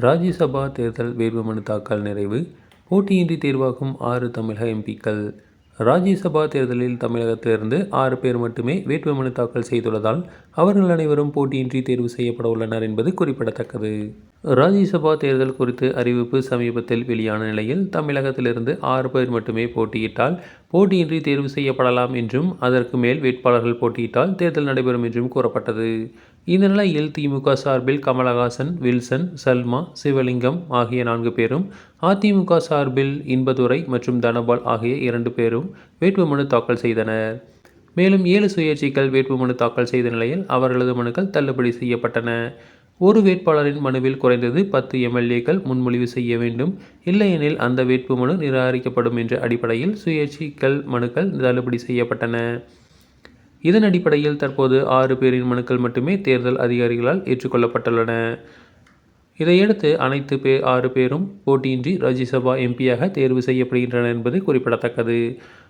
ராஜ்யசபா தேர்தல் வேட்புமனு தாக்கல் நிறைவு. போட்டியின்றி தேர்வாகும் ஆறு தமிழக எம்பிக்கள். ராஜ்யசபா தேர்தலில் தமிழகத்திலிருந்து ஆறு பேர் மட்டுமே வேட்புமனு தாக்கல் செய்துள்ளதால் அவர்கள் அனைவரும் போட்டியின்றி தேர்வு செய்யப்பட உள்ளனர் என்பது குறிப்பிடத்தக்கது. ராஜ்யசபா தேர்தல் குறித்து அறிவிப்பு சமீபத்தில் வெளியான நிலையில் தமிழகத்திலிருந்து ஆறு பேர் மட்டுமே போட்டியிட்டால் போட்டியின்றி தேர்வு செய்யப்படலாம் என்றும் அதற்கு மேல் வேட்பாளர்கள் போட்டியிட்டால் தேர்தல் நடைபெறும் என்றும் கூறப்பட்டது. இந்த நிலையில் திமுக சார்பில் கமலஹாசன் வில்சன் சல்மா சிவலிங்கம் ஆகிய நான்கு பேரும் அதிமுக சார்பில் இன்பதுரை மற்றும் தனபால் ஆகிய இரண்டு பேரும் வேட்புமனு தாக்கல் செய்தனர். மேலும் ஏழு சுயேட்சைகள் வேட்புமனு தாக்கல் செய்த நிலையில் அவர்களது மனுக்கள் தள்ளுபடி செய்யப்பட்டன. ஒரு வேட்பாளரின் மனுவில் குறைந்தது பத்து எம்எல்ஏக்கள் முன்மொழிவு செய்ய வேண்டும். இல்லையெனில் அந்த வேட்புமனு நிராகரிக்கப்படும் என்ற அடிப்படையில் சுயேட்சைகள் மனுக்கள் தள்ளுபடி செய்யப்பட்டன. இதன் அடிப்படையில் தற்போது ஆறு பேரின் மனுக்கள் மட்டுமே தேர்தல் அதிகாரிகளால் ஏற்றுக்கொள்ளப்பட்டுள்ளன. இதையடுத்து அனைத்து பே ஆறு பேரும் போட்டியின்றி ராஜ்யசபா எம்பியாக தேர்வு செய்யப்படுகின்றனர் என்பது குறிப்பிடத்தக்கது.